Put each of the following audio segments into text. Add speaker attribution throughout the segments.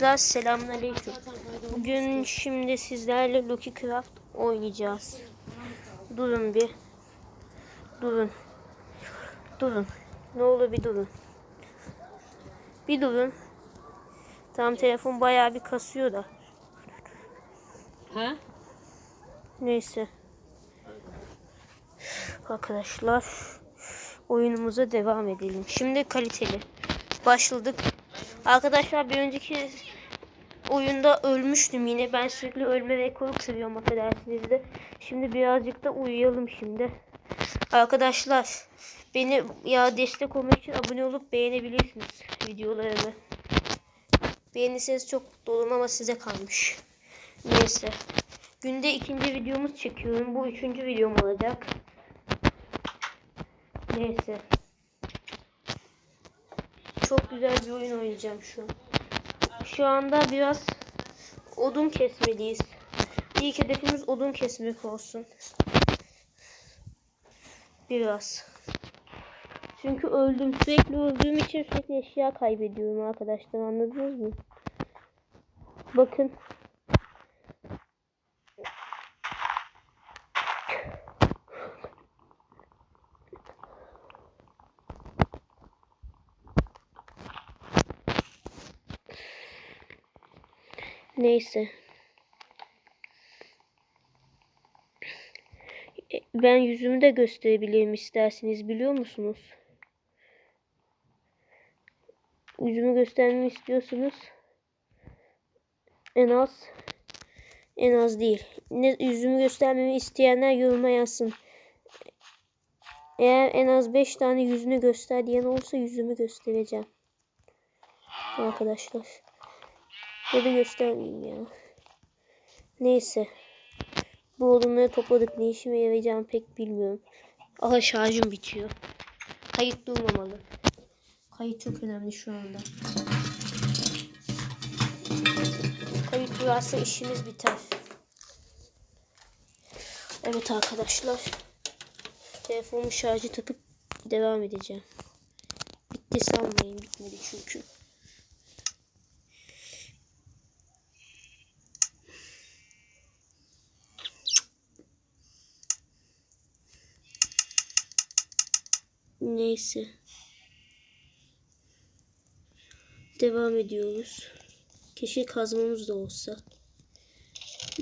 Speaker 1: Arkadaşlar selamünaleyküm. Bugün şimdi sizlerle Lucky Craft oynayacağız. Durun bir. Durun. Durun. Ne olur bir durun. Bir durun. Tam telefon bayağı bir kasıyor da.
Speaker 2: Ha?
Speaker 1: Neyse. Arkadaşlar oyunumuza devam edelim. Şimdi kaliteli. Başladık. Arkadaşlar bir önceki oyunda ölmüştüm yine. Ben sürekli ölme rekoru kırıyorum affedersiniz de. Şimdi birazcık da uyuyalım şimdi. Arkadaşlar beni ya destek olmak için abone olup beğenebilirsiniz videolarımı. Beğenirseniz çok olurum ama size kalmış. Neyse. Günde ikinci videomuz çekiyorum. Bu üçüncü videom olacak. Neyse. Çok güzel bir oyun oynayacağım şu an. Şu anda biraz odun kesmeliyiz. İlk hedefimiz odun kesmek olsun. Biraz. Çünkü öldüm. Sürekli öldüğüm için sürekli eşya kaybediyorum arkadaşlar. Anladınız mı? Bakın. Neyse. Ben yüzümü de gösterebilirim isterseniz biliyor musunuz? Yüzümü göstermemi istiyorsunuz. En az en az değil. Ne yüzümü göstermemi isteyenler yoruma yazsın. Eğer en az 5 tane yüzünü göster diyen olursa yüzümü göstereceğim. Arkadaşlar. Ya da göstermeyeyim ya. Neyse. Bu odunları topladık. Ne işime yarayacağını pek bilmiyorum. Aha şarjım bitiyor. Kayıt durmamalı. Kayıt çok önemli şu anda. Kayıt durarsa işimiz biter. Evet arkadaşlar. Telefonumu şarjı takıp devam edeceğim. Bitti sanmayın. Bitmedi çünkü. Neyse. Devam ediyoruz. Keşke kazmamız da olsa.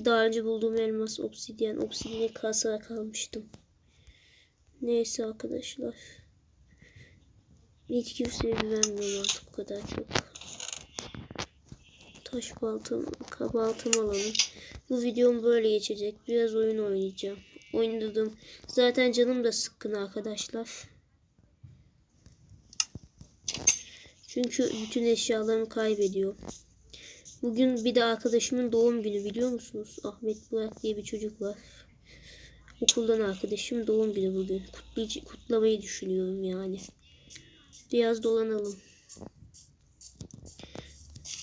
Speaker 1: Daha önce bulduğum elmas obsidyen. Obsidyene kasarak almıştım. Neyse arkadaşlar. Hiç kimseye güvenmiyorum artık bu kadar çok. Taş baltam, baltam alalım. Bu videom böyle geçecek. Biraz oyun oynayacağım. Oynadım. Zaten canım da sıkkın arkadaşlar. Çünkü bütün eşyalarımı kaybediyor. Bugün bir de arkadaşımın doğum günü biliyor musunuz? Ahmet Burak diye bir çocuk var. Okuldan arkadaşım doğum günü bugün. Kutlayıcı, kutlamayı düşünüyorum yani. Biraz dolanalım.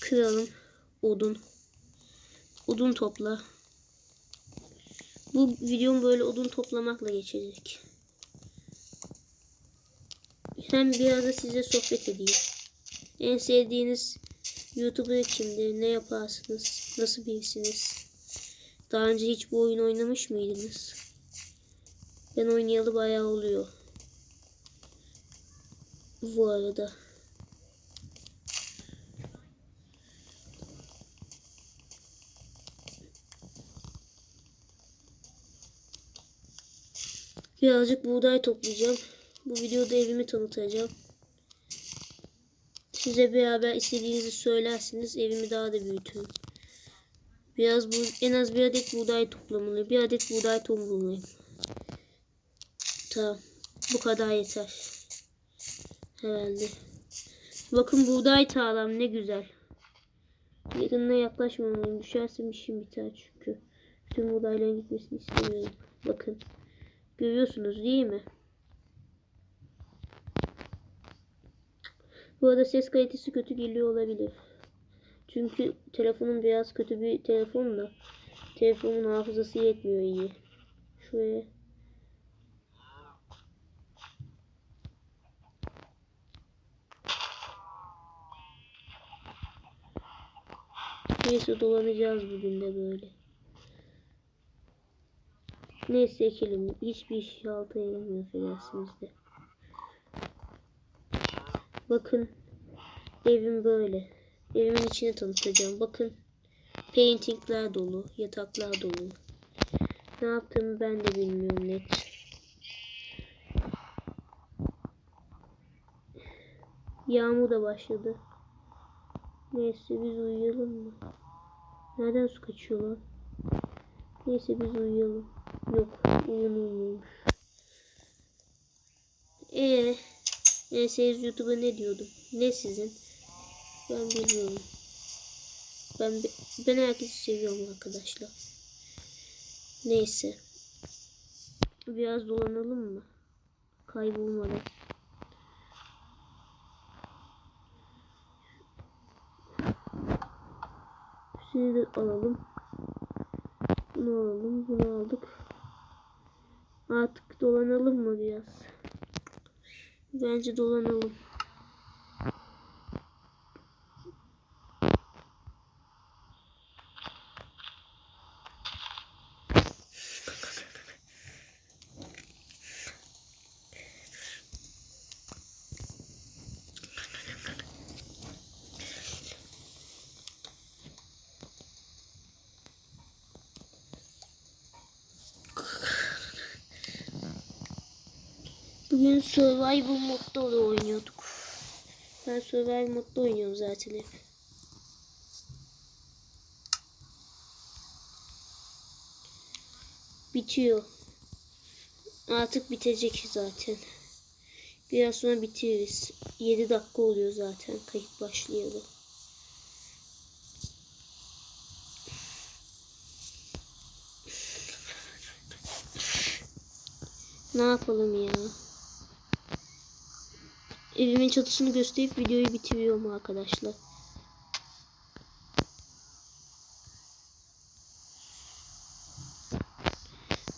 Speaker 1: Kıralım. Odun. Odun topla. Bu videom böyle odun toplamakla geçecek. Hem biraz da size sohbet edeyim. En sevdiğiniz YouTuber kimdir? Ne yaparsınız? Nasıl birisiniz? Daha önce hiç bu oyun oynamış mıydınız? Ben oynayalı bayağı oluyor. Bu arada. Birazcık buğday toplayacağım. Bu videoda evimi tanıtacağım. Size beraber istediğinizi söylersiniz. Evimi daha da büyütürüm. Biraz bu en az bir adet buğday toplamalıyım. Bir adet buğday tohum bulmalıyım. Tamam. Bu kadar yeter. Herhalde. Bakın buğday tarlam ne güzel. Yakınına yaklaşmamalıyım. Düşersem işim biter çünkü. Bütün buğdayların gitmesini istemiyorum. Bakın. Görüyorsunuz değil mi? Bu arada ses kalitesi kötü geliyor olabilir. Çünkü telefonum biraz kötü bir telefon da. Telefonun hafızası yetmiyor iyi. Şuraya. Neyse dolanacağız bugün de böyle. Neyse ekelim. Hiçbir iş altı yaramıyor affedersiniz de. Bakın. Evim böyle. Evimin içini tanıtacağım. Bakın. Paintingler dolu. Yataklar dolu. Ne yaptığımı ben de bilmiyorum net. Yağmur da başladı. Neyse biz uyuyalım mı? Nereden su kaçıyor lan? Neyse biz uyuyalım. Yok uyunulmuyormuş. Eee Neyse YouTube'a ne diyordum? Ne sizin? Ben bilmiyorum. Ben ben herkesi seviyorum arkadaşlar. Neyse. Biraz dolanalım mı? Kaybolmadan. Şunu da alalım. Bunu alalım. Bunu aldık. Artık dolanalım mı biraz? Bence dolanalım. Bugün survival modda da oynuyorduk. Ben survival modda oynuyorum zaten hep. Bitiyor. Artık bitecek zaten. Biraz sonra bitiririz. 7 dakika oluyor zaten kayıt başlayalı. Ne yapalım ya? Evimin çatısını gösterip videoyu bitiriyorum arkadaşlar.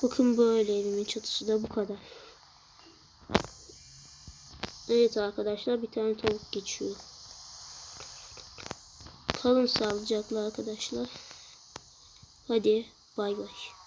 Speaker 1: Bakın böyle evimin çatısı da bu kadar. Evet arkadaşlar bir tane tavuk geçiyor. Kalın sağlıcakla arkadaşlar. Hadi bay bay.